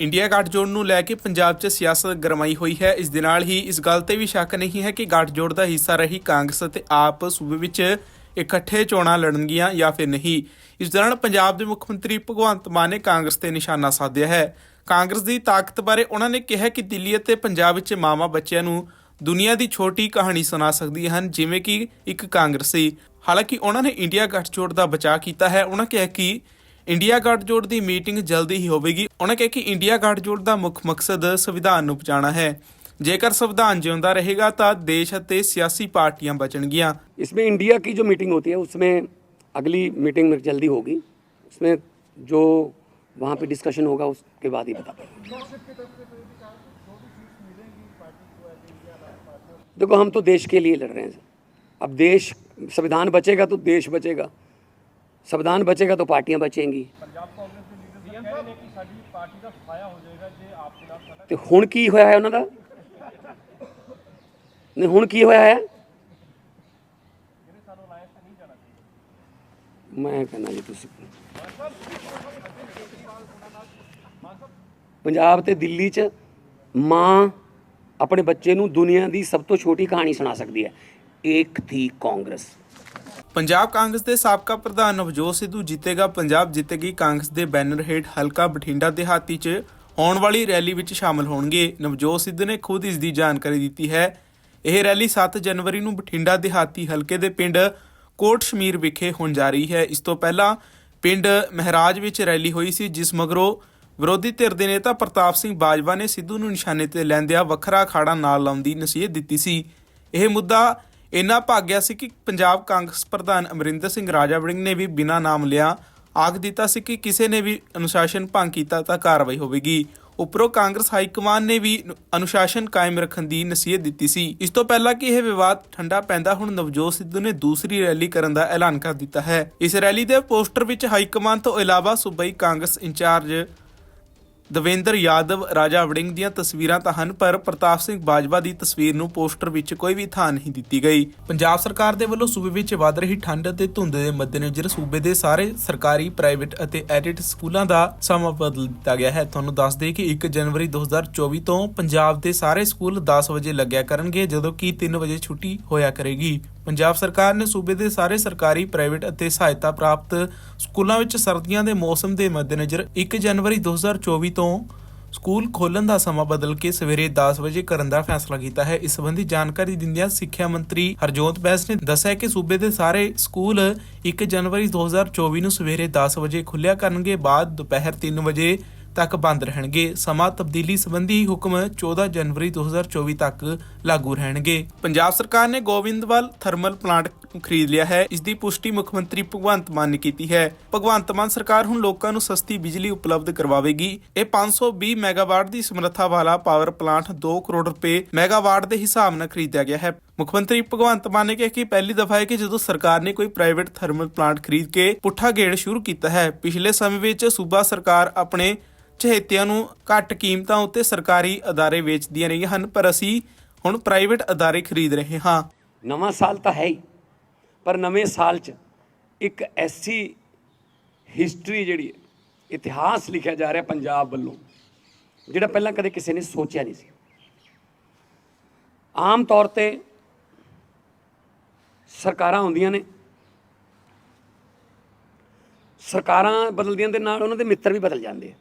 India ਗੱਠਜੋੜ ਨੂੰ ਲੈ ਕੇ ਪੰਜਾਬ 'ਚ ਸਿਆਸਤ ਗਰਮਾਈ ਹੋਈ ਹੈ। ਇਸ ਦੇ ਨਾਲ ਹੀ ਇਸ ਗੱਲ ਤੇ ਵੀ ਸ਼ੱਕ ਨਹੀਂ ਹੈ ਕਿ ਗੱਠਜੋੜ ਦਾ ਹਿੱਸਾ ਰਹੀ ਕਾਂਗਰਸ ਅਤੇ ਆਪ ਸੂਬੇ ਵਿੱਚ ਇਕੱਠੇ ਚੋਣਾਂ ਲੜਨਗੀਆਂ ਜਾਂ ਫਿਰ ਨਹੀਂ। ਇਸ ਦੌਰਾਨ ਪੰਜਾਬ ਦੇ ਮੁੱਖ ਮੰਤਰੀ ਭਗਵੰਤ ਮਾਨ ਨੇ ਕਾਂਗਰਸ ਤੇ ਨਿਸ਼ਾਨਾ ਸਾਧਿਆ ਹੈ। ਕਾਂਗਰਸ ਦੀ ਤਾਕਤ ਬਾਰੇ ਉਹਨਾਂ ਨੇ ਕਿਹਾ ਕਿ ਦਿੱਲੀ ਅਤੇ ਪੰਜਾਬ ਵਿੱਚ ਮਾਵਾਂ ਬੱਚਿਆਂ ਨੂੰ ਦੁਨੀਆ ਦੀ ਛੋਟੀ ਕਹਾਣੀ ਸੁਣਾ ਸਕਦੀਆਂ ਹਨ, ਜਿਵੇਂ ਕਿ ਇੱਕ ਕਾਂਗਰਸੀ। ਹਾਲਾਂਕਿ ਉਹਨਾਂ ਨੇ ਇੰਡੀਆ ਗੱਠਜੋੜ ਦਾ ਬਚਾਅ ਕੀਤਾ ਹੈ। ਉਹਨਾਂ ਕਿਹਾ ਕਿ ਇੰਡੀਆ ਗੱਠਜੋੜ ਦੀ ਮੀਟਿੰਗ ਜਲਦੀ ਹੀ ਹੋਵੇਗੀ ਉਹਨਾਂ ਕਿਹਾ ਕਿ ਇੰਡੀਆ ਗੱਠਜੋੜ ਦਾ ਮੁੱਖ ਮਕਸਦ ਸੰਵਿਧਾਨ ਨੂੰ ਬਚਾਉਣਾ ਹੈ ਜੇਕਰ ਸੰਵਿਧਾਨ ਜਿਉਂਦਾ ਰਹੇਗਾ ਤਾਂ ਦੇਸ਼ ਅਤੇ ਸਿਆਸੀ ਪਾਰਟੀਆਂ ਬਚਣਗੀਆਂ इसमें इंडिया की जो मीटिंग होती है उसमें अगली मीटिंग में जल्दी होगी उसमें जो वहाँ पे डिस्कशन होगा उसके बाद ही बता पाएंगे देखो हम तो देश के लिए लड़ रहे हैं अब देश संविधान बचेगा तो देश बचेगा संविधान बचेगा तो पार्टियां बचेंगी ਤੇ ਹੁਣ ਕੀ ਹੋਇਆ ਹੈ ਉਹਨਾਂ ਦਾ ਨਹੀਂ ਹੁਣ ਕੀ ਹੋਇਆ ਹੈ ਮੈਂ ਕਹਿੰਦਾ ਜੀ ਤੁਸੀਂ ਪੰਜਾਬ ਤੇ ਦਿੱਲੀ 'ਚ ਮਾਂ ਆਪਣੇ ਬੱਚੇ ਨੂੰ ਦੁਨੀਆ ਦੀ ਸਭ ਤੋਂ ਛੋਟੀ ਕਹਾਣੀ ਸੁਣਾ ਸਕਦੀ ਹੈ ਇੱਕ ਥੀ ਕਾਂਗਰਸ ਪੰਜਾਬ ਕਾਂਗਰਸ ਦੇ ਸਾਬਕਾ ਪ੍ਰਧਾਨ ਨਵਜੋਤ ਸਿੱਧੂ ਜਿੱਤੇਗਾ ਪੰਜਾਬ ਜਿੱਤੇਗੀ ਕਾਂਗਰਸ ਦੇ ਬੈਨਰ ਹੇਠ ਹਲਕਾ ਬਠਿੰਡਾ ਦਿਹਾਤੀ 'ਚ। ਆਉਣ ਵਾਲੀ ਰੈਲੀ ਵਿੱਚ ਸ਼ਾਮਲ ਹੋਣਗੇ। ਨਵਜੋਤ ਸਿੱਧੂ ਨੇ ਖੁਦ ਇਸ ਦੀ ਜਾਣਕਾਰੀ ਦਿੱਤੀ ਹੈ। ਇਹ ਰੈਲੀ 7 ਜਨਵਰੀ ਨੂੰ ਬਠਿੰਡਾ ਦਿਹਾਤੀ ਹਲਕੇ ਦੇ ਪਿੰਡ ਕੋਟ ਸ਼ਮੀਰ ਵਿਖੇ ਹੋਣ ਜਾ ਰਹੀ ਹੈ। ਇਸ ਤੋਂ ਪਹਿਲਾਂ ਪਿੰਡ ਮਹਿਰਾਜ ਵਿੱਚ ਰੈਲੀ ਹੋਈ ਸੀ, ਜਿਸ ਮਗਰੋਂ ਵਿਰੋਧੀ ਧਿਰ ਦੇ ਨੇਤਾ ਪ੍ਰਤਾਪ ਸਿੰਘ ਬਾਜਵਾ ਨੇ ਸਿੱਧੂ ਨੂੰ ਨਿਸ਼ਾਨੇ ਤੇ ਲੈਂਦਿਆਂ ਵੱਖਰਾ ਅਖਾੜਾ ਨਾਲ ਲਾਉਣ ਦੀ ਨਸੀਹਤ ਦਿੱਤੀ ਸੀ। ਇਹ ਮੁੱਦਾ ਇੰਨਾ ਭਾਗ ਸੀ ਕਿ ਪੰਜਾਬ ਕਾਂਗਰਸ ਪ੍ਰਧਾਨ ਅਮਰਿੰਦਰ ਸਿੰਘ ਰਾਜਾ ਵੜਿੰਗ ਨੇ ਵੀ ਬਿਨਾਂ ਨਾਮ ਲਿਆ ਆਖ ਦਿੱਤਾ ਸੀ ਕਿ ਕਿਸੇ ਨੇ ਵੀ ਅਨੁਸ਼ਾਸਨ ਭੰਗ ਕੀਤਾ ਤਾਂ ਕਾਰਵਾਈ ਹੋਵੇਗੀ। ਉੱਪਰੋਂ ਕਾਂਗਰਸ ਹਾਈ ਕਮਾਨ ਨੇ ਵੀ ਅਨੁਸ਼ਾਸਨ ਕਾਇਮ ਰੱਖਣ ਦੀ ਨਸੀਹਤ ਦਿੱਤੀ ਸੀ। ਇਸ ਤੋਂ ਪਹਿਲਾਂ ਕਿ ਇਹ ਵਿਵਾਦ ਠੰਡਾ ਪੈਂਦਾ ਹੁਣ ਨਵਜੋਤ ਸਿੱਧੂ ਨੇ ਦੂਸਰੀ ਰੈਲੀ ਕਰਨ ਦਾ ਐਲਾਨ ਕਰ ਦਿੱਤਾ ਹੈ। ਇਸ ਰੈਲੀ ਦੇ ਪੋਸਟਰ ਵਿੱਚ ਹਾਈ ਕਮਾਨ ਤੋਂ ਇਲਾਵਾ ਸੂਬਾਈ ਕਾਂਗਰਸ ਇੰਚਾਰਜ ਦਵਿੰਦਰ ਯਾਦਵ, ਰਾਜਾ ਵੜਿੰਗ ਦੀਆਂ ਤਸਵੀਰਾਂ ਤਾਂ ਹਨ, ਪਰ ਪ੍ਰਤਾਪ ਸਿੰਘ ਬਾਜਵਾ ਦੀ ਤਸਵੀਰ ਨੂੰ ਪੋਸਟਰ ਵਿੱਚ ਕੋਈ ਵੀ ਥਾਂ ਨਹੀਂ ਦਿੱਤੀ ਗਈ। ਪੰਜਾਬ ਸਰਕਾਰ ਦੇ ਵੱਲੋਂ ਸੂਬੇ ਵਿੱਚ ਵੱਧ ਰਹੀ ਠੰਡ ਅਤੇ ਧੁੰਦ ਦੇ ਮੱਦੇਨਜ਼ਰ ਸੂਬੇ ਦੇ ਸਾਰੇ ਸਰਕਾਰੀ, ਪ੍ਰਾਈਵੇਟ ਅਤੇ ਐਡਿਟ ਸਕੂਲਾਂ ਦਾ ਸਮਾਂ ਬਦਲ ਦਿੱਤਾ ਗਿਆ ਹੈ। ਤੁਹਾਨੂੰ ਦੱਸ ਦੇਈਏ ਕਿ 1 ਜਨਵਰੀ 2024 ਤੋਂ ਪੰਜਾਬ ਦੇ ਸਾਰੇ ਸਕੂਲ 10 ਵਜੇ ਲੱਗਿਆ ਕਰਨਗੇ, ਜਦੋਂ ਕਿ 3 ਵਜੇ ਛੁੱਟੀ ਹੋਇਆ ਕਰੇਗੀ। ਪੰਜਾਬ ਸਰਕਾਰ ਨੇ ਸੂਬੇ ਦੇ ਸਾਰੇ ਸਰਕਾਰੀ, ਪ੍ਰਾਈਵੇਟ ਅਤੇ ਸਹਾਇਤਾ ਪ੍ਰਾਪਤ ਸਕੂਲਾਂ ਵਿੱਚ ਸਰਦੀਆਂ ਦੇ ਮੌਸਮ ਦੇ ਮੱਦੇਨਜ਼ਰ 1 ਜਨਵਰੀ 2024 ਤੋਂ ਸਕੂਲ ਖੋਲਣ ਦਾ ਸਮਾਂ ਬਦਲ ਕੇ ਸਵੇਰੇ 10 ਵਜੇ ਕਰਨ ਦਾ ਫੈਸਲਾ ਕੀਤਾ ਹੈ। ਇਸ ਸੰਬੰਧੀ ਜਾਣਕਾਰੀ ਦਿੰਦਿਆਂ ਸਿੱਖਿਆ ਮੰਤਰੀ ਹਰਜੋਤ ਬੈਂਸ ਨੇ ਦੱਸਿਆ ਕਿ ਸੂਬੇ ਦੇ ਸਾਰੇ ਸਕੂਲ 1 ਜਨਵਰੀ 2024 ਨੂੰ ਸਵੇਰੇ 10 ਵਜੇ ਖੁੱਲਿਆ ਕਰਨਗੇ, ਬਾਅਦ ਦੁਪਹਿਰ 3 ਵਜੇ ਤੱਕ ਬੰਦ ਰਹਿਣਗੇ। ਸਮਾਂ ਤਬਦੀਲੀ ਸੰਬੰਧੀ ਹੁਕਮ 14 ਜਨਵਰੀ 2024 ਤੱਕ ਲਾਗੂ ਰਹਿਣਗੇ। ਪੰਜਾਬ ਸਰਕਾਰ ਨੇ ਗੋਬਿੰਦਵਾਲ ਥਰਮਲ ਪਲਾਂਟ ਨੂੰ ਖਰੀਦ ਲਿਆ ਹੈ। ਇਸ ਦੀ ਪੁਸ਼ਟੀ ਮੁੱਖ ਮੰਤਰੀ ਭਗਵੰਤ ਮਾਨ ਨੇ ਕੀਤੀ ਹੈ। ਭਗਵੰਤ ਮਾਨ ਸਰਕਾਰ ਹੁਣ ਲੋਕਾਂ ਨੂੰ ਸਸਤੀ ਬਿਜਲੀ ਉਪਲਬਧ ਕਰਵਾਵੇਗੀ। ਇਹ 520 ਮੈਗਾਵਾਟ ਦੀ ਸਮਰੱਥਾ ਵਾਲਾ ਪਾਵਰ ਪਲਾਂਟ 2 ਕਰੋੜ ਰੁਪਏ ਮੈਗਾਵਾਟ ਦੇ ਹਿਸਾਬ ਨਾਲ ਖਰੀਦਿਆ ਗਿਆ ਹੈ। ਮੁੱਖ ਮੰਤਰੀ ਭਗਵੰਤ ਮਾਨ ਨੇ ਕਿਹਾ ਕਿ ਪਹਿਲੀ ਦਫਾ ਹੈ ਕਿ ਜਦੋਂ ਸਰਕਾਰ ਨੇ ਕੋਈ ਪ੍ਰਾਈਵੇਟ ਥਰਮਲ ਪਲਾਂਟ ਖਰੀਦ ਕੇ ਪੁੱਠਾ ਗੇੜ ਸ਼ੁਰੂ ਕੀਤਾ ਹੈ, ਪਿਛਲੇ ਸਮੇਂ ਵਿੱਚ ਸੂਬਾ ਸਰਕਾਰ ਆਪਣੇ ਚਹੇਤਿਆਂ ਨੂੰ ਘੱਟ ਕੀਮਤਾਂ ਉੱਤੇ ਸਰਕਾਰੀ ਅਦਾਰੇ ਵੇਚਦੀਆਂ ਰਹੀਆਂ ਹਨ, ਪਰ ਅਸੀਂ ਹੁਣ ਪ੍ਰਾਈਵੇਟ ਅਦਾਰੇ ਖਰੀਦ ਰਹੇ ਹਾਂ। ਨਵਾਂ ਸਾਲ ਤਾਂ ਹੈ ਹੀ, ਪਰ ਨਵੇਂ ਸਾਲ 'ਚ ਇੱਕ ਐਸੀ ਹਿਸਟਰੀ ਜਿਹੜੀ ਹੈ, ਇਤਿਹਾਸ ਲਿਖਿਆ ਜਾ ਰਿਹਾ ਪੰਜਾਬ ਵੱਲੋਂ, ਜਿਹੜਾ ਪਹਿਲਾਂ ਕਦੇ ਕਿਸੇ ਨੇ ਸੋਚਿਆ ਨਹੀਂ ਸੀ। ਆਮ ਤੌਰ ਤੇ ਸਰਕਾਰਾਂ ਹੁੰਦੀਆਂ ਨੇ, ਸਰਕਾਰਾਂ ਬਦਲਦੀਆਂ ਦੇ ਨਾਲ ਉਹਨਾਂ ਦੇ ਮਿੱਤਰ ਵੀ ਬਦਲ ਜਾਂਦੇ ਆ।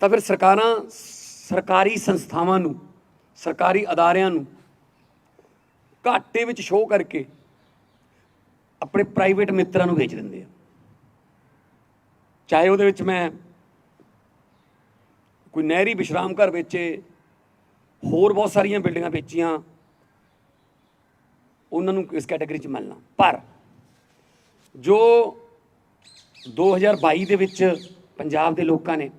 ਤਾਂ ਫਿਰ ਸਰਕਾਰਾਂ, ਸਰਕਾਰੀ ਸੰਸਥਾਵਾਂ ਨੂੰ, ਸਰਕਾਰੀ ਅਦਾਰਿਆਂ ਨੂੰ ਘਾਟੇ ਵਿੱਚ ਸ਼ੋਅ ਕਰਕੇ ਆਪਣੇ ਪ੍ਰਾਈਵੇਟ ਮਿੱਤਰਾਂ ਨੂੰ ਵੇਚ ਦਿੰਦੇ ਆ। ਚਾਹੇ ਉਹਦੇ ਵਿੱਚ ਮੈਂ ਕੋਈ ਨਹਿਰੀ ਵਿਸ਼ਰਾਮ ਘਰ ਵੇਚੇ, ਹੋਰ ਬਹੁਤ ਸਾਰੀਆਂ ਬਿਲਡਿੰਗਾਂ ਵੇਚੀਆਂ, ਉਹਨਾਂ ਨੂੰ ਇਸ ਕੈਟਾਗਰੀ 'ਚ ਮਿਲਣਾ। ਪਰ ਜੋ 2022 ਦੇ ਵਿੱਚ ਪੰਜਾਬ ਦੇ ਲੋਕਾਂ ਨੇ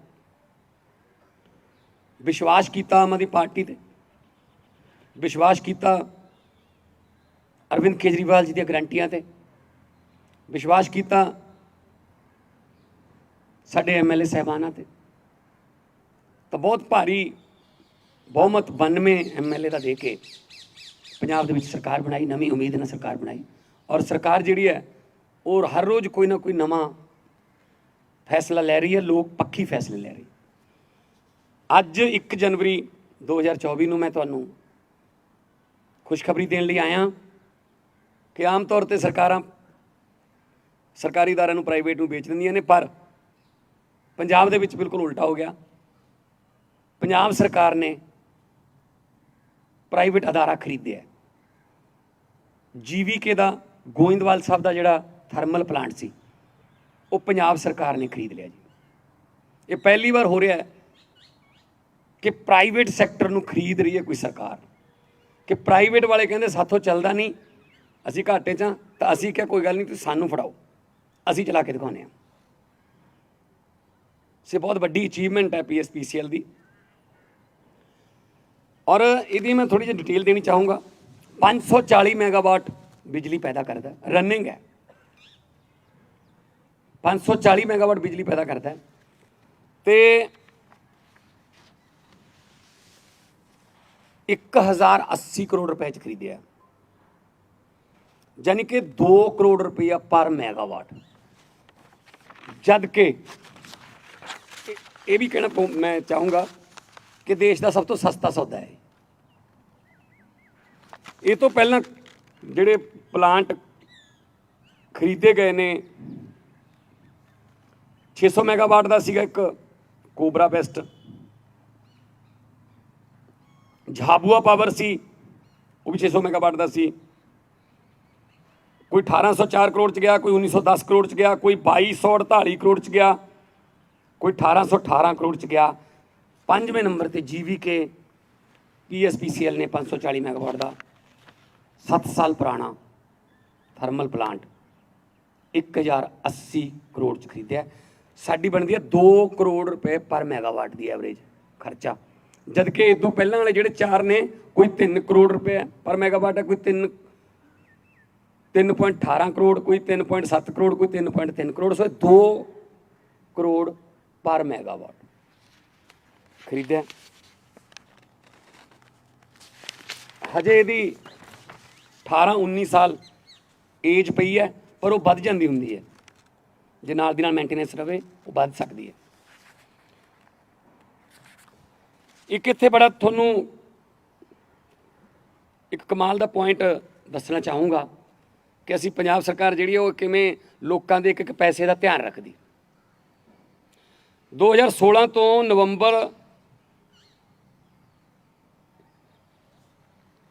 ਵਿਸ਼ਵਾਸ ਕੀਤਾ ਆਮ ਆਦਮੀ ਪਾਰਟੀ ਤੇ। ਵਿਸ਼ਵਾਸ ਕੀਤਾ ਅਰਵਿੰਦ ਕੇਜਰੀਵਾਲ ਜੀ ਦੀਆਂ ਗਰੰਟੀਆਂ ਤੇ। ਵਿਸ਼ਵਾਸ ਕੀਤਾ ਸਾਡੇ ਐਮਐਲਏ ਸਹਿਬਾਨਾਂ ਤੇ। ਤਾਂ ਬਹੁਤ ਭਾਰੀ, ਬਹੁਮਤ 92 ਐਮਐਲਏ ਦਾ ਦੇ ਕੇ ਪੰਜਾਬ ਦੇ ਵਿੱਚ ਸਰਕਾਰ ਬਣਾਈ, ਨਵੀਂ ਉਮੀਦ ਨਾਲ ਸਰਕਾਰ ਬਣਾਈ। ਔਰ ਸਰਕਾਰ ਜਿਹੜੀ ਹੈ, ਉਹ ਹਰ ਰੋਜ਼ ਕੋਈ ਨਾ ਕੋਈ ਨਵਾਂ ਫੈਸਲਾ ਲੈ ਰਹੀ ਹੈ, ਲੋਕ ਪੱਖੀ ਫੈਸਲੇ ਲੈ ਰਹੀ। ਅੱਜ 1 ਜਨਵਰੀ 2024 ਨੂੰ ਮੈਂ ਤੁਹਾਨੂੰ ਖੁਸ਼ਖਬਰੀ ਦੇਣ ਲਈ ਆਇਆ ਕਿ ਆਮ ਤੌਰ ਤੇ ਸਰਕਾਰਾਂ ਸਰਕਾਰੀ ਅਦਾਰਿਆਂ ਨੂੰ ਪ੍ਰਾਈਵੇਟ ਨੂੰ ਵੇਚ ਦਿੰਦੀਆਂ ਨੇ, ਪਰ ਪੰਜਾਬ ਦੇ ਵਿੱਚ ਬਿਲਕੁਲ ਉਲਟਾ ਹੋ ਗਿਆ। ਪੰਜਾਬ ਸਰਕਾਰ ਨੇ ਪ੍ਰਾਈਵੇਟ ਅਦਾਰਾ ਖਰੀਦਿਆ। ਜੀਵੀਕੇ ਦਾ, ਗੋਇੰਦਵਾਲ ਸਾਹਿਬ ਦਾ ਜਿਹੜਾ ਥਰਮਲ ਪਲਾਂਟ ਸੀ, ਉਹ ਪੰਜਾਬ ਸਰਕਾਰ ਨੇ ਖਰੀਦ ਲਿਆ ਜੀ। ਇਹ ਪਹਿਲੀ ਵਾਰ ਹੋ ਰਿਹਾ ਹੈ। ਕਿ ਪ੍ਰਾਈਵੇਟ ਸੈਕਟਰ ਨੂੰ ਖਰੀਦ ਰਹੀ ਹੈ ਕੋਈ ਸਰਕਾਰ। ਕਿ ਪ੍ਰਾਈਵੇਟ ਵਾਲੇ ਕਹਿੰਦੇ ਸਾਥੋਂ ਚੱਲਦਾ ਨਹੀਂ, ਅਸੀਂ ਘਾਟੇ 'ਚ ਹਾਂ, ਤਾਂ ਅਸੀਂ ਕਿਹਾ ਕੋਈ ਗੱਲ ਨਹੀਂ, ਤੁਸੀਂ ਸਾਨੂੰ ਫੜਾਓ। ਅਸੀਂ ਚਲਾ ਕੇ ਦਿਖਾਉਂਦੇ ਹਾਂ। ਸੇ ਬਹੁਤ ਵੱਡੀ ਅਚੀਵਮੈਂਟ ਹੈ ਪੀਐਸਪੀਸੀਐਲ ਦੀ। ਔਰ ਇਹਦੀ ਮੈਂ ਥੋੜੀ ਜਿਹੀ ਡਿਟੇਲ ਦੇਣੀ ਚਾਹੂੰਗਾ। 540 ਮੈਗਾਵਾਟ ਬਿਜਲੀ ਪੈਦਾ ਕਰਦਾ ਰਨਿੰਗ ਹੈ। 540 ਮੈਗਾਵਾਟ ਬਿਜਲੀ ਪੈਦਾ ਕਰਦਾ ਹੈ। ਤੇ 1080 ਕਰੋੜ ਰੁਪਏ ਚ ਖਰੀਦਿਆ। ਯਾਨੀ ਕਿ 2 ਕਰੋੜ ਰੁਪਇਆ ਪਰ ਮੈਗਾਵਾਟ। ਜਦ ਕਿ ਇਹ- ਵੀ ਕਹਿਣਾ ਪਊ- ਮੈਂ ਚਾਹੂੰਗਾ ਕਿ ਦੇਸ਼ ਦਾ ਸਭ ਤੋਂ ਸਸਤਾ ਸੌਦਾ ਹੈ। ਇਹ ਤੋਂ ਪਹਿਲਾਂ ਜਿਹੜੇ ਪਲਾਂਟ ਖਰੀਦੇ ਗਏ ਨੇ 600 ਮੈਗਾਵਾਟ ਦਾ ਸੀਗਾ ਇੱਕ ਕੋਬਰਾ ਬੈਸਟ। ਝਾਬੂਆ ਪਾਵਰ ਸੀ, ਉਹ ਵੀ 600 ਮੈਗਾਵਾਟ ਦਾ ਸੀ। ਕੋਈ 1804 ਕਰੋੜ ਚ ਗਿਆ, ਕੋਈ 1910 ਕਰੋੜ ਚ ਗਿਆ, ਕੋਈ 2248 ਕਰੋੜ ਚ ਗਿਆ, ਕੋਈ 1818 ਕਰੋੜ ਚ ਗਿਆ। ਪੰਜਵੇਂ ਨੰਬਰ ਤੇ ਜੀਵੀਕੇ ਪੀਐਸਪੀਸੀਐਲ ਨੇ 540 ਮੈਗਾਵਾਟ ਦਾ। 7 ਸਾਲ ਪੁਰਾਣਾ ਥਰਮਲ ਪਲਾਂਟ 1080 ਕਰੋੜ ਚ ਖਰੀਦਿਆ। ਸਾਡੀ ਬਣਦੀ ਹੈ 2 ਕਰੋੜ ਰੁਪਏ ਪਰ ਮੈਗਾਵਾਟ ਦੀ ਐਵਰੇਜ ਖਰਚਾ। ਜਦਕਿ ਇਸ ਤੋਂ ਪਹਿਲਾਂ ਵਾਲੇ ਜਿਹੜੇ ਚਾਰ ਨੇ, ਕੋਈ 3 ਕਰੋੜ ਰੁਪਏ ਪਰ ਮੈਗਾਵਾਟ ਹੈ ਕੋਈ 3 3.18 ਕਰੋੜ, ਕੋਈ 3.7 ਕਰੋੜ, ਕੋਈ 3.3 ਕਰੋੜ, ਸੋ 2 ਕਰੋੜ ਪਰ ਮੈਗਾਵਾਟ। ਖਰੀਦਿਆ। ਹਜੇ ਇਹਦੀ 18 19 ਸਾਲ ਏਜ ਪਈ ਹੈ, ਪਰ ਉਹ ਵੱਧ ਜਾਂਦੀ ਹੁੰਦੀ ਹੈ। ਜੇ ਨਾਲ ਦੀ ਨਾਲ ਮੇਨਟੇਨੈਂਸ ਰਵੇ, ਉਹ ਵੱਧ ਸਕਦੀ ਹੈ। ਇੱਕ ਇੱਥੇ ਬੜਾ ਤੁਹਾਨੂੰ ਇੱਕ ਕਮਾਲ ਦਾ ਪੁਆਇੰਟ ਦੱਸਣਾ ਚਾਹੂੰਗਾ ਕਿ ਅਸੀਂ ਪੰਜਾਬ ਸਰਕਾਰ ਜਿਹੜੀ ਹੈ ਉਹ ਕਿਵੇਂ ਲੋਕਾਂ ਦੇ ਇੱਕ ਇੱਕ ਪੈਸੇ ਦਾ ਧਿਆਨ ਰੱਖਦੀ। 2016 ਤੋਂ ਨਵੰਬਰ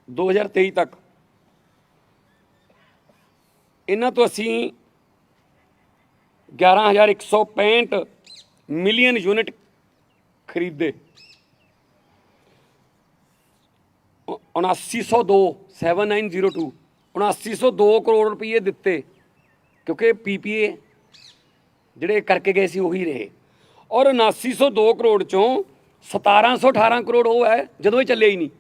2023 ਤੱਕ ਇਹਨਾਂ ਤੋਂ ਅਸੀਂ 11165 ਮਿਲੀਅਨ ਯੂਨਿਟ ਖਰੀਦੇ। 7902 7902 7902 ਕਰੋੜ ਰੁਪਏ ਦਿੱਤੇ, ਕਿਉਂਕਿ ਪੀਪੀਏ ਜਿਹੜੇ ਕਰਕੇ ਗਏ ਸੀ ਉਹੀ ਰਹੇ। ਔਰ 7902 ਕਰੋੜ ਚੋਂ 1718 ਕਰੋੜ ਉਹ ਹੈ, ਜਦੋਂ ਇਹ ਚੱਲੇ ਹੀ ਨਹੀਂ।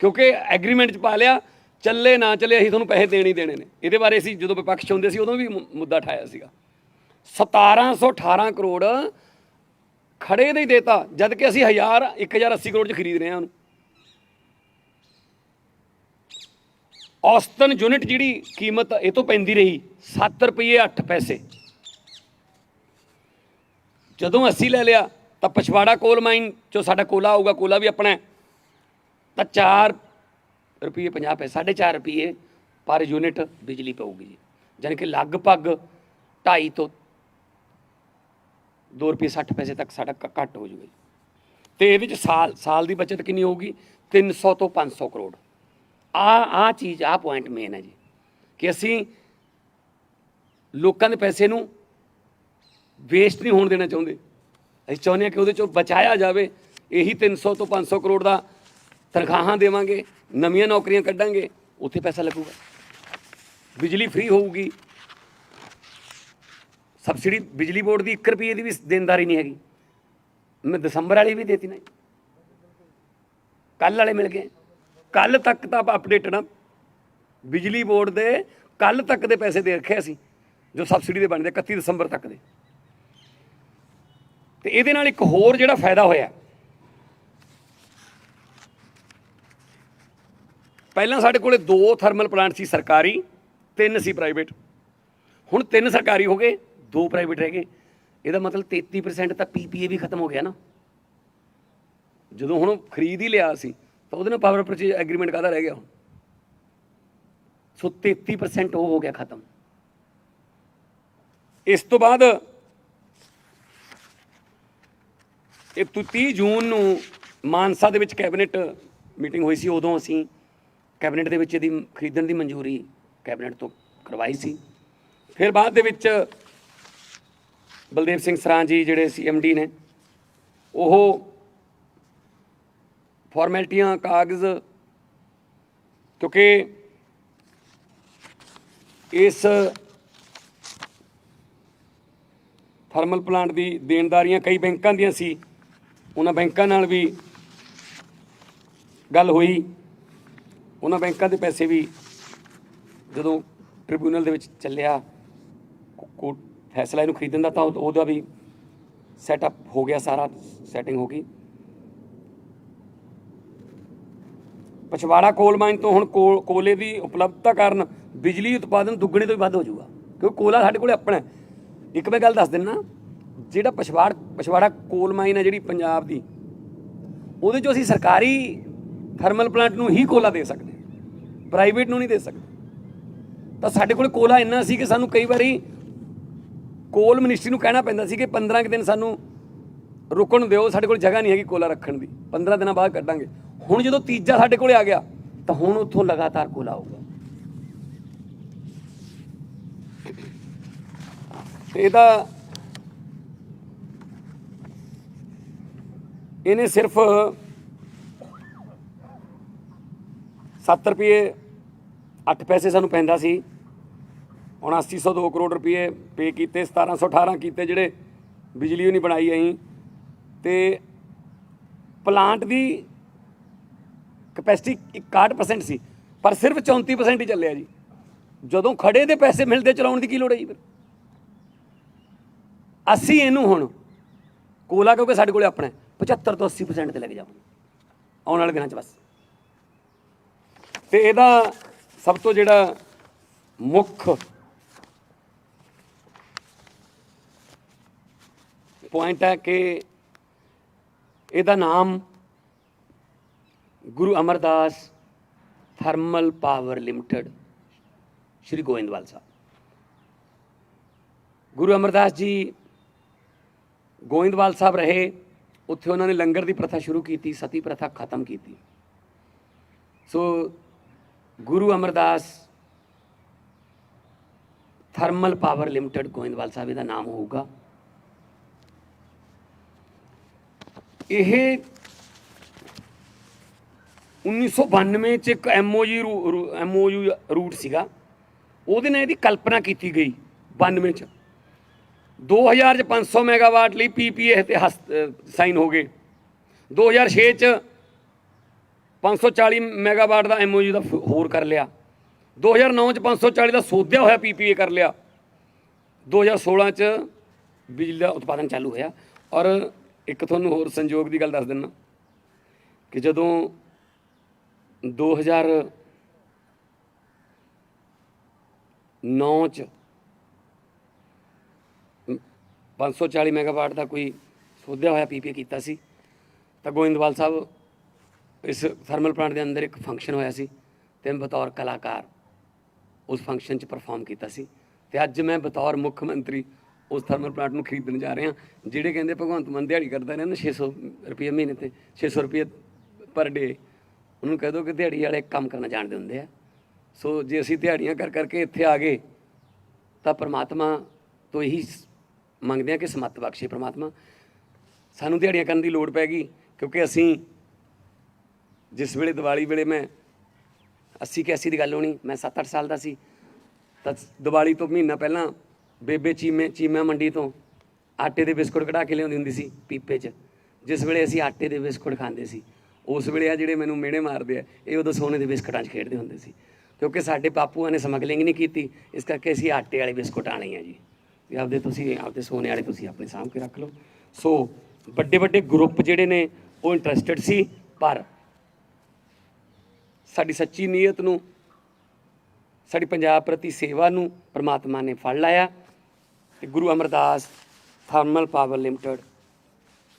ਕਿਉਂਕਿ ਐਗਰੀਮੈਂਟ ਚ ਪਾ ਲਿਆ, ਚੱਲੇ ਨਾ ਚੱਲੇ ਅਸੀਂ ਤੁਹਾਨੂੰ ਪੈਸੇ ਦੇਣੇ ਹੀ ਦੇਣੇ ਨੇ। ਇਹਦੇ ਬਾਰੇ ਅਸੀਂ ਜਦੋਂ ਵਿਪਕਸ਼ ਹੁੰਦੇ ਸੀ, ਉਦੋਂ ਵੀ ਮੁੱਦਾ ਠਾਇਆ ਸੀਗਾ। 1718 ਕਰੋੜ ਖੜੇ ਦੇ ਹੀ ਦੇਤਾ, ਜਦ ਕਿ ਅਸੀਂ 1000 1080 ਕਰੋੜ ਚ ਖਰੀਦ ਰਹੇ ਹਾਂ ਉਹਨੂੰ। ਔਸਤਨ ਯੂਨਿਟ ਜਿਹੜੀ ਕੀਮਤ ਇਹ ਤੋਂ ਪੈਂਦੀ ਰਹੀ 7 ਰੁਪਏ 8 ਪੈਸੇ। ਜਦੋਂ ਅਸੀਂ ਲੈ ਲਿਆ, ਤਾਂ ਪਛਵਾੜਾ ਕੋਲ ਮਾਈਨ ਜੋ ਸਾਡਾ ਕੋਲਾ ਆਊਗਾ, ਕੋਲਾ ਵੀ ਆਪਣਾ ਤਾਂ 4 ਰੁਪਏ 50 ਪੈਸੇ 4.5 ਰੁਪਏ ਪਰ ਯੂਨਿਟ ਬਿਜਲੀ ਪਊਗੀ ਜੀ। ਯਾਨੀ ਕਿ ਲਗਭਗ 2.5 ਤੋਂ 2 ਰੁਪਏ 60 ਪੈਸੇ ਤੱਕ ਸਾਡਾ ਘੱਟ ਹੋ ਜੂਗਾ ਜੀ। ਤੇ ਇਹਦੇ ਵਿੱਚ ਸਾਲ ਸਾਲ ਦੀ ਬਚਤ ਕਿੰਨੀ ਹੋਊਗੀ? 300 ਤੋਂ 500 ਕਰੋੜ। ਆ ਆ ਚੀਜ਼, ਆ ਪੁਆਇੰਟ ਮੇਨ ਹੈ ਜੀ। ਕਿ ਅਸੀਂ ਲੋਕਾਂ ਦੇ ਪੈਸੇ ਨੂੰ ਵੇਸਟ ਨਹੀਂ ਹੋਣ ਦੇਣਾ ਚਾਹੁੰਦੇ। ਅਸੀਂ ਚਾਹੁੰਦੇ ਹਾਂ ਕਿ ਉਹਦੇ ਚੋਂ ਬਚਾਇਆ ਜਾਵੇ। ਇਹੀ 300 ਤੋਂ 500 ਕਰੋੜ ਦਾ ਤਨਖਾਹਾਂ ਦੇਵਾਂਗੇ, ਨਵੀਆਂ ਨੌਕਰੀਆਂ ਕੱਢਾਂਗੇ, ਉੱਥੇ ਪੈਸਾ ਲੱਗੂਗਾ। ਬਿਜਲੀ ਫ੍ਰੀ ਹੋਊਗੀ। ਸਬਸਿਡੀ ਬਿਜਲੀ ਬੋਰਡ ਦੀ 1 ਰੁਪਏ ਦੀ ਵੀ ਦੇਣਦਾਰੀ ਨਹੀਂ ਹੈਗੀ। ਮੈਂ ਦਸੰਬਰ ਵਾਲੀ ਵੀ ਦੇਤੀ ਨਾ ਕੱਲ ਵਾਲੇ ਮਿਲ ਗਏ। ਕੱਲ ਤੱਕ ਤਾਂ ਅਪਡੇਟ ਨਾ, ਬਿਜਲੀ ਬੋਰਡ ਦੇ ਕੱਲ ਤੱਕ ਦੇ ਪੈਸੇ ਦੇ ਰੱਖੇ ਸੀ ਜੋ ਸਬਸਿਡੀ ਦੇ ਬਣਦੇ 31 ਦਸੰਬਰ ਤੱਕ ਦੇ। ਤੇ ਇਹਦੇ ਨਾਲ ਇੱਕ ਹੋਰ ਜਿਹੜਾ ਫਾਇਦਾ ਹੋਇਆ। ਪਹਿਲਾਂ ਸਾਡੇ ਕੋਲੇ ਦੋ ਥਰਮਲ ਪਲਾਂਟ ਸੀ ਸਰਕਾਰੀ, ਤਿੰਨ ਸੀ ਪ੍ਰਾਈਵੇਟ ਹੁਣ ਤਿੰਨ ਸਰਕਾਰੀ ਹੋ ਗਏ, ਦੋ ਪ੍ਰਾਈਵੇਟ ਰਹਿ ਗਏ। ਇਹਦਾ ਮਤਲਬ 33% ਤਾਂ ਪੀਪੀਏ ਵੀ ਖਤਮ ਹੋ ਗਿਆ ਨਾ। ਜਦੋਂ ਹੁਣ ਖਰੀਦ ਹੀ ਲਿਆ ਸੀ ਤਾਂ ਉਹਦੇ ਨਾਲ ਪਾਵਰ ਪਰਚੇਜ ਐਗਰੀਮੈਂਟ ਕਾਹਦਾ ਰਹਿ ਗਿਆ ਹੁਣ? ਸੋ 33% ਉਹ ਹੋ ਗਿਆ ਖਤਮ। ਇਸ ਤੋਂ ਬਾਅਦ ਇਹ ਤੁ- 30 ਜੂਨ ਨੂੰ ਮਾਨਸਾ ਦੇ ਵਿੱਚ ਕੈਬਨਿਟ ਮੀਟਿੰਗ ਹੋਈ ਸੀ, ਉਦੋਂ ਅਸੀਂ ਕੈਬਨਿਟ ਦੇ ਵਿੱਚ ਇਹਦੀ ਖਰੀਦਣ ਦੀ ਮਨਜ਼ੂਰੀ ਕੈਬਨਿਟ ਤੋਂ ਕਰਵਾਈ ਸੀ। ਫਿਰ ਬਾਅਦ ਦੇ ਵਿੱਚ ਬਲਦੇਵ ਸਿੰਘ ਸਰਾਂ ਜੀ ਜਿਹੜੇ ਸੀ ਸੀਐਮਡੀ ਨੇ, ਉਹ ਫਾਰਮੈਲਿਟੀਆਂ, ਕਾਗਜ਼, ਕਿਉਂਕਿ ਇਸ ਥਰਮਲ ਪਲਾਂਟ ਦੀ ਦੇਣਦਾਰੀਆਂ ਕਈ ਬੈਂਕਾਂ ਦੀਆਂ ਸੀ। ਉਹਨਾਂ ਬੈਂਕਾਂ ਨਾਲ ਵੀ ਗੱਲ ਹੋਈ। ਉਹਨਾਂ ਬੈਂਕਾਂ ਦੇ ਪੈਸੇ ਵੀ ਜਦੋਂ ਟ੍ਰਿਬਿਊਨਲ ਦੇ ਵਿੱਚ ਚੱਲਿਆ ਕੋਰਟ ਫੈਸਲਾ ਇਹਨੂੰ ਖਰੀਦਣ ਦਾ, ਤਾਂ ਉਹਦਾ ਵੀ ਸੈਟਅਪ ਹੋ ਗਿਆ ਸਾਰਾ ਸੈਟਿੰਗ ਹੋ ਗਈ। ਪਛਵਾੜਾ ਕੋਲ ਮਾਈਨ ਤੋਂ ਹੁਣ ਕੋਲ- ਕੋਲੇ ਦੀ ਉਪਲਬਧਤਾ ਕਾਰਨ ਬਿਜਲੀ ਉਤਪਾਦਨ ਦੁੱਗਣੇ ਤੋਂ ਵੀ ਵੱਧ ਹੋ ਜਾਊਗਾ। ਕਿਉਂਕਿ ਕੋਲਾ ਸਾਡੇ ਕੋਲੇ ਆਪਣਾ ਇੱਕ ਮੈਂ ਗੱਲ ਦੱਸ ਦਿੰਨਾ, ਜਿਹੜਾ ਪਛਵਾੜ ਪਛਵਾੜਾ ਕੋਲ ਮਾਈਨ ਹੈ ਜਿਹੜੀ ਪੰਜਾਬ ਦੀ, ਉਹਦੇ ਚੋਂ ਅਸੀਂ ਸਰਕਾਰੀ ਥਰਮਲ ਪਲਾਂਟ ਨੂੰ ਹੀ ਕੋਲਾ ਦੇ ਸਕਦੇ ਪ੍ਰਾਈਵੇਟ ਨੂੰ ਨਹੀਂ ਦੇ ਸਕਦੇ। ਤਾਂ ਸਾਡੇ ਕੋਲ ਕੋਲਾ ਇੰਨਾ ਸੀ ਕਿ ਸਾਨੂੰ ਕਈ ਵਾਰੀ ਕੋਲ ਮਿਨਿਸਟਰੀ ਨੂੰ ਕਹਿਣਾ ਪੈਂਦਾ ਸੀ ਕਿ 15 ਕੁ ਦਿਨ ਸਾਨੂੰ ਰੁਕਣ ਨੂੰ ਦਿਓ, ਸਾਡੇ ਕੋਲ ਜਗ੍ਹਾ ਨਹੀਂ ਹੈਗੀ ਕੋਲਾ ਰੱਖਣ ਦੀ। 15 ਦਿਨਾਂ ਬਾਅਦ ਕੱਢਾਂਗੇ। ਹੁਣ ਜਦੋਂ ਤੀਜਾ ਸਾਡੇ ਕੋਲੇ ਆ ਗਿਆ, ਤਾਂ ਹੁਣ ਉੱਥੋਂ ਲਗਾਤਾਰ ਕੋਲਾ ਆਊਗਾ। ਤੇ ਇਹਦਾ ਇਹਨੇ ਸਿਰਫ 7 ਰੁਪਏ 8 ਪੈਸੇ ਸਾਨੂੰ ਪੈਂਦਾ ਸੀ। ਹੁਣ 8002 ਕਰੋੜ ਰੁਪਏ ਪੇ ਕੀਤੇ 1718 ਕੀਤੇ ਜਿਹੜੇ ਬਿਜਲੀ ਉਹ ਨਹੀਂ ਬਣਾਈ ਅਸੀਂ। ਤੇ ਪਲਾਂਟ ਦੀ ਕਪੈਸਿਟੀ 61% ਸੀ ਪਰ ਸਿਰਫ 34% ਹੀ ਚੱਲਿਆ ਜੀ। ਜਦੋਂ ਖੜੇ ਦੇ ਪੈਸੇ ਮਿਲਦੇ ਚਲਾਉਣ ਦੀ ਕੀ ਲੋੜ ਹੈ ਜੀ ਫਿਰ? ਅਸੀਂ ਇਹਨੂੰ ਹੁਣ ਕੋਲਾ ਕਿਉਂਕਿ ਸਾਡੇ ਕੋਲੇ ਆਪਣਾ ਹੈ, 75 ਤੋਂ 80% ਤੇ ਲੈ ਕੇ ਜਾਵਾਂਗੇ ਆਉਣ ਵਾਲੇ ਦਿਨਾਂ 'ਚ ਬਸ। ਤੇ ਇਹਦਾ ਸਭ ਤੋਂ ਜਿਹੜਾ ਮੁੱਖ ਪੁਆਇੰਟ ਹੈ ਕਿ ਇਹਦਾ ਨਾਮ Guru Amardas thermal power limited Shri Goindwal Sahib Guru Amardas ji Goindwal Sahib ਰਹੇ ਉੱਥੇ ਉਹਨਾਂ ਨੇ ਲੰਗਰ ਦੀ ਪ੍ਰਥਾ ਸ਼ੁਰੂ ਕੀਤੀ, ਸਤੀ ਪ੍ਰਥਾ ਖਤਮ ਕੀਤੀ। So Guru Amardas thermal power limited Goindwal Sahib ਇਹਦਾ ਨਾਮ ਹੋਊਗਾ। ਇਹ 1992 ਚ ਇੱਕ ਐਮਓਜੀ ਐਮਓਯੂ ਰੂਟ ਸੀਗਾ। ਉਹਦੇ ਨਾਲ ਇਹਦੀ ਕਲਪਨਾ ਕੀਤੀ ਗਈ 92 ਚ। 2000 ਚ 500 ਮੈਗਾਵਾਟ ਲਈ ਪੀਪੀਏ ਤੇ ਸਾਈਨ ਹੋ ਗਏ। 2006 ਚ 540 ਮੈਗਾਵਾਟ ਦਾ ਐਮਓਯੂ ਦਾ ਫ- ਹੋਰ ਕਰ ਲਿਆ। 2009 ਚ 540 ਦਾ ਸੋਧਿਆ ਹੋਇਆ ਪੀਪੀਏ ਕਰ ਲਿਆ। 2016 ਚ ਬਿਜਲੀ ਦਾ ਉਤਪਾਦਨ ਚਾਲੂ ਹੋਇਆ। ਔਰ ਇੱਕ ਤੁਹਾਨੂੰ ਹੋਰ ਸੰਯੋਗ ਦੀ ਗੱਲ ਦੱਸ ਦਿੰਨਾ ਕਿ ਜਦੋਂ 2009 ਚ 540 ਮੈਗਾਵਾਟ ਦਾ ਕੋਈ ਸੋਧਿਆ ਹੋਇਆ ਪੀਪੀਏ ਕੀਤਾ ਸੀ। ਤਾਂ ਗੋਇੰਦਵਾਲ ਸਾਹਿਬ ਇਸ ਥਰਮਲ ਪਲਾਂਟ ਦੇ ਅੰਦਰ ਇੱਕ ਫੰਕਸ਼ਨ ਹੋਇਆ ਸੀ ਤੇ ਮੈਂ ਬਤੌਰ ਕਲਾਕਾਰ ਉਸ ਫੰਕਸ਼ਨ 'ਚ ਪਰਫਾਰਮ ਕੀਤਾ ਸੀ। ਤੇ ਅੱਜ ਮੈਂ ਬਤੌਰ ਮੁੱਖ ਮੰਤਰੀ ਉਸ ਥਰਮਲ ਪਲਾਂਟ ਨੂੰ ਖਰੀਦਣ ਜਾ ਰਿਹਾ ਜਿਹੜੇ ਕਹਿੰਦੇ ਭਗਵੰਤ ਮਾਨ ਦਿਹਾੜੀ ਕਰਦਾ ਰਹਿੰਦਾ 600 ਰੁਪਏ ਮਹੀਨੇ ਤੇ 600 ਰੁਪਏ ਪਰ ਡੇ ਉਹਨੂੰ ਕਹਿ ਦੋ ਕਿ ਦਿਹਾੜੀ ਵਾਲੇ ਕੰਮ ਕਰਨਾ ਜਾਣਦੇ ਹੁੰਦੇ ਆ। ਸੋ ਜੇ ਅਸੀਂ ਦਿਹਾੜੀਆਂ ਕਰ ਕਰਕੇ ਇੱਥੇ ਆ ਗਏ, ਤਾਂ ਪ੍ਰਮਾਤਮਾ ਤੋਂ ਇਹੀ ਮੰਗਦੇ ਆ ਕਿ ਸਮੱਤ ਬਖਸ਼ੇ ਪ੍ਰਮਾਤਮਾ। ਸਾਨੂੰ ਦਿਹਾੜੀਆਂ ਕਰਨ ਦੀ ਲੋੜ ਪੈ ਗਈ, ਕਿਉਂਕਿ ਅਸੀਂ ਜਿਸ ਵੇਲੇ ਦੀਵਾਲੀ ਵੇਲੇ ਮੈਂ 80 81 ਦੀ ਗੱਲ ਹੋਣੀ, ਮੈਂ 7-8 ਸਾਲ ਦਾ ਸੀ, ਤਾਂ ਦੀਵਾਲੀ ਤੋਂ ਮਹੀਨਾ ਪਹਿਲਾਂ ਬੇਬੇ ਚੀਮੇ, ਚੀਮਾ ਮੰਡੀ ਤੋਂ ਆਟੇ ਦੇ ਬਿਸਕੁਟ ਕਢਾ ਕੇ ਲਿਆਉਂਦੀ ਹੁੰਦੀ ਸੀ ਪੀਪੇ 'ਚ। ਜਿਸ ਵੇਲੇ ਅਸੀਂ ਆਟੇ ਦੇ ਬਿਸਕੁਟ ਖਾਂਦੇ ਸੀ ਉਸ ਵੇਲੇ ਆ ਜਿਹੜੇ ਮੈਨੂੰ ਮਿਹਣੇ ਮਾਰਦੇ ਆ, ਇਹ ਉਦੋਂ ਸੋਨੇ ਦੇ ਬਿਸਕੁਟਾਂ 'ਚ ਖੇਡਦੇ ਹੁੰਦੇ ਸੀ। ਕਿਉਂਕਿ ਸਾਡੇ ਪਾਪੂਆਂ ਨੇ ਸਮਗਲਿੰਗ ਨਹੀਂ ਕੀਤੀ, ਇਸ ਕਰਕੇ ਅਸੀਂ ਆਟੇ ਵਾਲੇ ਬਿਸਕੁਟ ਆਣੇ ਆ ਜੀ। ਵੀ ਆਪਦੇ ਤੁਸੀਂ, ਆਪਦੇ ਸੋਨੇ ਵਾਲੇ ਤੁਸੀਂ ਆਪਣੇ ਸਾਂਭ ਕੇ ਰੱਖ ਲਓ। ਸੋ, ਵੱਡੇ ਵੱਡੇ ਗਰੁੱਪ ਜਿਹੜੇ ਨੇ, ਉਹ ਇੰਟਰਸਟਿਡ ਸੀ, ਪਰ ਸਾਡੀ ਸੱਚੀ ਨੀਅਤ ਨੂੰ, ਸਾਡੀ ਪੰਜਾਬ ਪ੍ਰਤੀ ਸੇਵਾ ਨੂੰ ਪ੍ਰਮਾਤਮਾ ਨੇ ਫੜ ਲਾਇਆ। ਤੇ Guru Amardas thermal power limited,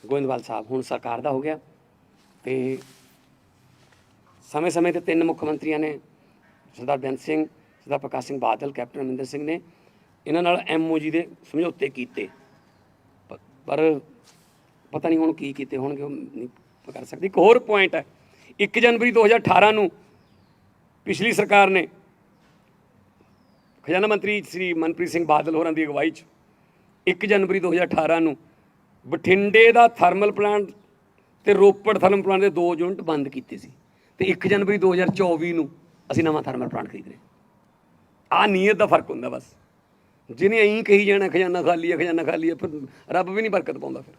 Goindwal Sahib, ਹੁਣ ਸਰਕਾਰ ਦਾ ਹੋ ਗਿਆ। ਤੇ ਸਮੇਂ-ਸਮੇਂ ਤੇ ਤਿੰਨ ਮੁੱਖ ਮੰਤਰੀਆਂ ਨੇ, ਸਰਦਾਰ ਬੈਂਸ ਸਿੰਘ, ਸਰਦਾਰ ਪ੍ਰਕਾਸ਼ ਸਿੰਘ ਬਾਦਲ, ਕੈਪਟਨ ਅਮਰਿੰਦਰ ਸਿੰਘ ਨੇ ਇਹਨਾਂ ਨਾਲ ਐਮਓਜੀ ਦੇ ਸਮਝੌਤੇ ਕੀਤੇ। ਪਰ ਪਤਾ ਨਹੀਂ ਹੁਣ ਕੀ ਕੀਤੇ ਹੋਣਗੇ, ਉਹ ਨਹੀਂ ਕਰ ਸਕਦੀ। ਇੱਕ ਹੋਰ ਪੁਆਇੰਟ ਹੈ 1 ਜਨਵਰੀ 2018 ਨੂੰ ਪਿਛਲੀ ਸਰਕਾਰ ਨੇ ਖਜ਼ਾਨਾ ਮੰਤਰੀ ਸ੍ਰੀ ਮਨਪ੍ਰੀਤ ਸਿੰਘ ਬਾਦਲ ਹੋਰਾਂ ਦੀ ਅਗਵਾਈ 'ਚ 1 ਜਨਵਰੀ 2018 ਨੂੰ ਬਠਿੰਡੇ ਦਾ ਥਰਮਲ ਪਲਾਂਟ ਤੇ ਰੋਪੜ ਥਰਮਲ ਪਲਾਂਟ ਦੇ ਦੋ ਯੂਨਿਟ ਬੰਦ ਕੀਤੇ ਸੀ। ਤੇ 1 ਜਨਵਰੀ 2024 ਨੂੰ ਅਸੀਂ ਨਵਾਂ ਥਰਮਲ ਪਲਾਂਟ ਖਰੀਦ ਰਹੇ ਆ ਨੀਅਤ ਦਾ ਫ਼ਰਕ ਹੁੰਦਾ ਬਸ। ਜਿਹਨੇ ਐਂ ਕਹੀ ਜਾਣਾ, ਖਜ਼ਾਨਾ ਖਾਲੀ ਹੈ ਖਜ਼ਾਨਾ ਖਾਲੀ ਹੈ ਫਿਰ ਰੱਬ ਵੀ ਨਹੀਂ ਬਰਕਤ ਪਾਉਂਦਾ ਫਿਰ।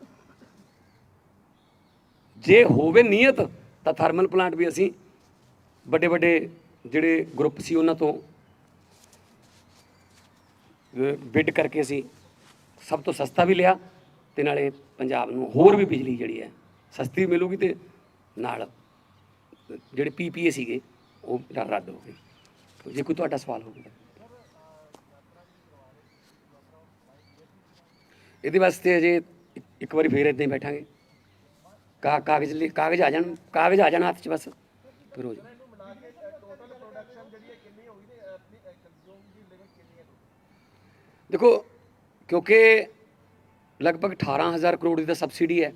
ਜੇ ਹੋਵੇ ਨੀਅਤ, ਤਾਂ ਥਰਮਲ ਪਲਾਂਟ ਵੀ ਅਸੀਂ ਵੱਡੇ ਵੱਡੇ ਜਿਹੜੇ ਗਰੁੱਪ ਸੀ ਉਹਨਾਂ ਤੋਂ ਬਿਡ ਕਰਕੇ ਅਸੀਂ ਸਭ ਤੋਂ ਸਸਤਾ ਵੀ ਲਿਆ ਤੇ ਨਾਲੇ ਪੰਜਾਬ ਨੂੰ ਹੋਰ ਵੀ ਬਿਜਲੀ ਜਿਹੜੀ ਹੈ ਸਸਤੀ ਮਿਲੂਗੀ ਤੇ ਨਾਲ ਜਿਹੜੇ ਪੀਪੀਏ ਸੀਗੇ, ਉਹ ਰੱਦ ਹੋ ਗਏ। ਜੇ ਕੋਈ ਤੁਹਾਡਾ ਸਵਾਲ ਹੋਵੇ ਇਹਦੇ ਵਾਸਤੇ ਅਜੇ ਇੱਕ- ਵਾਰੀ ਫੇਰ ਇੱਦਾਂ ਹੀ ਬੈਠਾਂਗੇ। ਕਾ, ਕਾਗਜ਼ ਲਈ ਕਾਗਜ਼ ਆ ਜਾਣ, ਕਾਗਜ਼ ਆ ਜਾਣ ਹੱਥ 'ਚ ਬਸ। ਫਿਰ ਹੋ ਜਾਊ। ਦੇਖੋ, ਕਿਉਂਕਿ ਲਗਭਗ 18000 ਕਰੋੜ ਦੀ ਤਾਂ ਸਬਸਿਡੀ ਹੈ।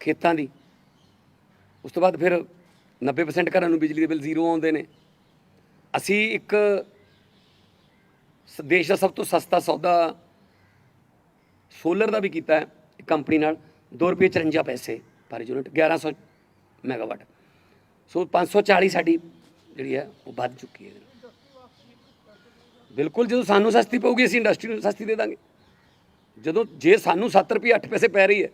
ਖੇਤਾਂ ਦੀ। ਉਸ ਤੋਂ ਬਾਅਦ ਫਿਰ 90% ਘਰਾਂ ਨੂੰ ਬਿਜਲੀ ਦੇ ਬਿੱਲ ਜ਼ੀਰੋ ਆਉਂਦੇ ਨੇ। ਅਸੀਂ ਇੱਕ ਸ- ਦੇਸ਼ ਦਾ ਸਭ ਤੋਂ ਸਸਤਾ ਸੌਦਾ ਸੋਲਰ ਦਾ ਵੀ ਕੀਤਾ ਹੈ, ਇੱਕ ਕੰਪਨੀ ਨਾਲ। 2 ਰੁਪਏ 54 ਪੈਸੇ ਪਰ ਯੂਨਿਟ 1100 ਮੈਗਾਵਾਟ। ਸੋ 540 ਸਾਡੀ ਜਿਹੜੀ ਹੈ, ਉਹ ਵੱਧ ਚੁੱਕੀ ਹੈ। ਬਿਲਕੁਲ ਜਦੋਂ ਸਾਨੂੰ ਸਸਤੀ ਪਊਗੀ, ਅਸੀਂ ਇੰਡਸਟਰੀ ਨੂੰ ਸਸਤੀ ਦੇ ਦਾਂਗੇ। ਜਦੋਂ, ਜੇ ਸਾਨੂੰ 7 ਰੁਪਏ 8 ਪੈਸੇ ਪੈ ਰਹੀ ਹੈ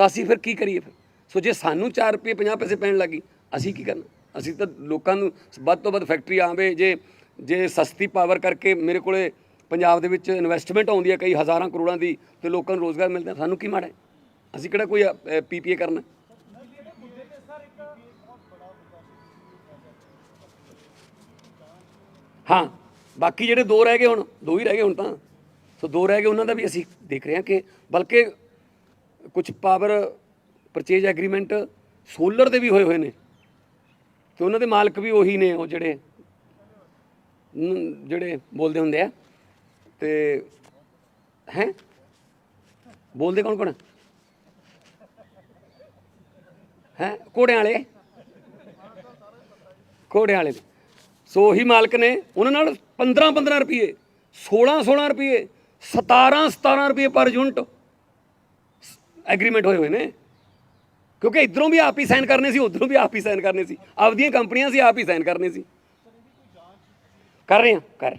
ਤਾਂ ਅਸੀਂ ਫਿਰ ਕੀ ਕਰੀਏ ਫਿਰ? ਸੋ ਜੇ ਸਾਨੂੰ 4 ਰੁਪਏ 50 ਪੈਸੇ ਪੈਣ ਲੱਗੀ ਅਸੀਂ ਕੀ ਕਰਨਾ? ਅਸੀਂ ਤਾਂ ਲੋਕਾਂ ਨੂੰ ਵੱਧ ਤੋਂ ਵੱਧ ਫੈਕਟਰੀ ਆਵੇ, ਜੇ ਜੇ ਸਸਤੀ ਪਾਵਰ ਕਰਕੇ ਮੇਰੇ ਕੋਲੇ ਪੰਜਾਬ ਦੇ ਵਿੱਚ ਇਨਵੈਸਟਮੈਂਟ ਆਉਂਦੀ ਹੈ ਕਈ ਹਜ਼ਾਰਾਂ ਕਰੋੜਾਂ ਦੀ, ਤੇ ਲੋਕਾਂ ਨੂੰ ਰੋਜ਼ਗਾਰ ਮਿਲਦਾ, ਸਾਨੂੰ ਕੀ ਮਾੜਾ ਅਸੀਂ ਕਿਹੜਾ ਕੋਈ ਪੀਪੀਏ ਕਰਨਾ? ਹਾਂ, ਬਾਕੀ ਜਿਹੜੇ ਦੋ ਰਹਿ ਗਏ ਹੁਣ, ਦੋ ਹੀ ਰਹਿ ਗਏ ਹੁਣ ਤਾਂ। ਸੋ ਦੋ ਰਹਿ ਗਏ, ਉਹਨਾਂ ਦਾ ਵੀ ਅਸੀਂ ਦੇਖ ਰਹੇ ਹਾਂ ਕਿ ਬਲਕਿ ਕੁਝ ਪਾਵਰ ਪਰਚੇਜ ਐਗਰੀਮੈਂਟ ਸੋਲਰ ਦੇ ਵੀ ਹੋਏ ਹੋਏ ਨੇ। ਤੇ ਉਹਨਾਂ ਦੇ ਮਾਲਕ ਵੀ ਉਹੀ ਨੇ ਉਹ ਜਿਹੜੇ ਜਿਹੜੇ ਬੋਲਦੇ ਹੁੰਦੇ ਆ। ਤੇ ਹੈ? ਬੋਲਦੇ ਕੌਣ ਕੌਣ ਹੈ? ਘੋੜਿਆਂ ਵਾਲੇ? ਘੋੜਿਆਂ ਵਾਲੇ ਦੇ। ਸੋ ਉਹੀ ਮਾਲਕ ਨੇ, ਉਹਨਾਂ ਨਾਲ 15 15 ਰੁਪਏ 16 16 ਰੁਪਏ 17 17 ਰੁਪਏ ਪਰ ਯੂਨਿਟ ਐਗਰੀਮੈਂਟ ਹੋਏ ਹੋਏ ਨੇ। ਕਿਉਂਕਿ ਇਧਰੋਂ ਵੀ ਆਪ ਹੀ ਸਾਈਨ ਕਰਨੇ ਸੀ, ਉਧਰੋਂ ਵੀ ਆਪ ਹੀ ਸਾਈਨ ਕਰਨੇ ਸੀ। ਆਪਦੀਆਂ ਕੰਪਨੀਆਂ ਸੀ, ਆਪ ਹੀ ਸਾਈਨ ਕਰਨੇ ਸੀ। ਕਰ ਰਹੇ ਹਾਂ, ਕਰ ਰਹੇ